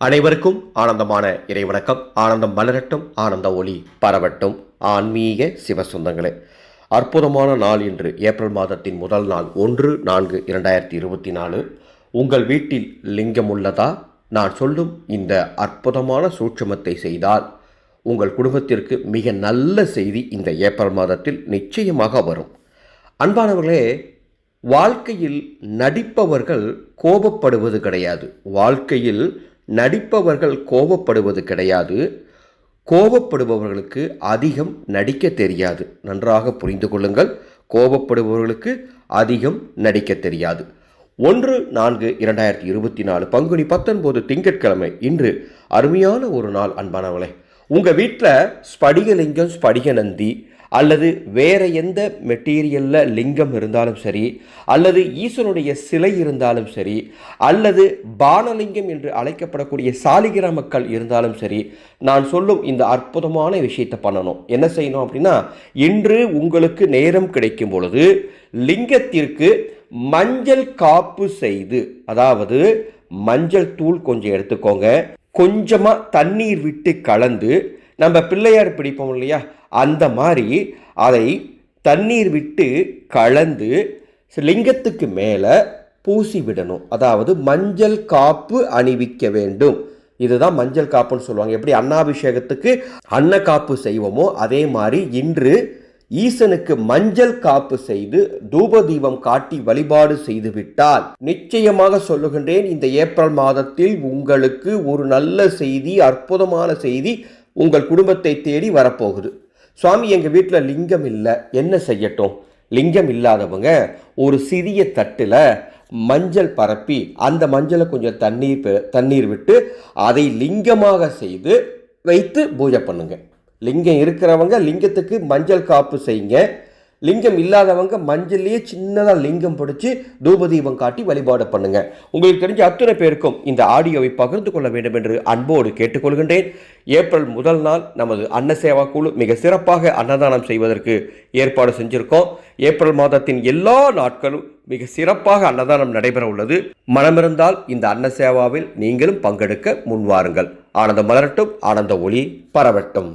அனைவருக்கும் ஆனந்தமான இறைவணக்கம். ஆனந்தம் மலரட்டும் ஆனந்த ஒளி பரவட்டும். ஆன்மீக சிவசொந்தங்களே அற்புதமான நாள் இன்று ஏப்ரல் மாதத்தின் முதல் நாள் ஒன்று நான்கு இரண்டாயிரத்தி இருபத்தி நாலு. உங்கள் வீட்டில் லிங்கம் உள்ளதா? நான் சொல்லும் இந்த அற்புதமான சூட்சமத்தை செய்தால் உங்கள் குடும்பத்திற்கு மிக நல்ல செய்தி இந்த ஏப்ரல் மாதத்தில் நிச்சயமாக வரும். அன்பானவர்களே வாழ்க்கையில் நடிப்பவர்கள் கோபப்படுவது கிடையாது. வாழ்க்கையில் நடிப்பவர்கள் கோபப்படுவது கிடையாது. கோபப்படுபவர்களுக்கு அதிகம் நடிக்க தெரியாது. நன்றாக புரிந்து கொள்ளுங்கள். கோபப்படுபவர்களுக்கு அதிகம் நடிக்க தெரியாது. ஒன்று நான்கு இரண்டாயிரத்தி இருபத்தி நாலு பங்குனி பத்தொன்பது திங்கட்கிழமை இன்று அருமையான ஒரு நாள் அன்பானவளை. உங்கள் வீட்டில் ஸ்படிகலிங்கம் ஸ்படிக நந்தி அல்லது வேற எந்த மெட்டீரியலில் லிங்கம் இருந்தாலும் சரி அல்லது ஈஸ்வனுடைய சிலை இருந்தாலும் சரி அல்லது பானலிங்கம் என்று அழைக்கப்படக்கூடிய சாலிகிராமக்கள் இருந்தாலும் சரி நான் சொல்லும் இந்த அற்புதமான விஷயத்தை பண்ணணும். என்ன செய்யணும் அப்படின்னா இன்று உங்களுக்கு நேரம் கிடைக்கும் பொழுது லிங்கத்திற்கு மஞ்சள் காப்பு செய்து அதாவது மஞ்சள் தூள் கொஞ்சம் எடுத்துக்கோங்க. கொஞ்சமாக தண்ணீர் விட்டு கலந்து நம்ம பிள்ளையார் பிடிப்போம் இல்லையா? அந்த மாதிரி அதை தண்ணீர் விட்டு கலந்து லிங்கத்துக்கு மேலே பூசி விடணும். அதாவது மஞ்சள் காப்பு அணிவிக்க வேண்டும். இதுதான் மஞ்சள் காப்புன்னு சொல்லுவாங்க. எப்படி அன்னாபிஷேகத்துக்கு அன்ன காப்பு செய்வோமோ அதே மாதிரி இன்று ஈசனுக்கு மஞ்சள் காப்பு செய்து தூப தீபம் காட்டி வழிபாடு செய்து விட்டால் நிச்சயமாக சொல்லுகின்றேன் இந்த ஏப்ரல் மாதத்தில் உங்களுக்கு ஒரு நல்ல செய்தி அற்புதமான செய்தி உங்கள் குடும்பத்தை தேடி வரப்போகுது. சுவாமி எங்கள் வீட்டில் லிங்கம் இல்லை. என்ன செய்யட்டும்? லிங்கம் இல்லாதவங்க ஒரு சிறிய தட்டில் மஞ்சள் பரப்பி அந்த மஞ்சளை கொஞ்சம் தண்ணீர் பெ- தண்ணீர் விட்டு அதை லிங்கமாக செய்து வைத்து பூஜை பண்ணுங்க. லிங்கம் இருக்கிறவங்க லிங்கத்துக்கு மஞ்சள் காப்பு செய்யுங்க. லிங்கம் இல்லாதவங்க மஞ்சள்லேயே சின்னதாக லிங்கம் பிடிச்சி தூபதீபம் காட்டி வழிபாடு பண்ணுங்க. உங்களுக்கு தெரிஞ்ச அத்தனை பேருக்கும் இந்த ஆடியோவை பகிர்ந்து கொள்ள வேண்டும் என்று அன்போடு கேட்டுக்கொள்கின்றேன். ஏப்ரல் முதல் நாள் நமது அன்ன சேவா குழு மிக சிறப்பாக அன்னதானம் செய்வதற்கு ஏற்பாடு செஞ்சுருக்கோம். ஏப்ரல் மாதத்தின் எல்லா நாட்களும் மிக சிறப்பாக அன்னதானம் நடைபெற உள்ளது. மனமிருந்தால் இந்த அன்ன சேவாவில் நீங்களும் பங்கெடுக்க முன்வாருங்கள். ஆனந்த மலரட்டும் ஆனந்த ஒளி பரவட்டும்.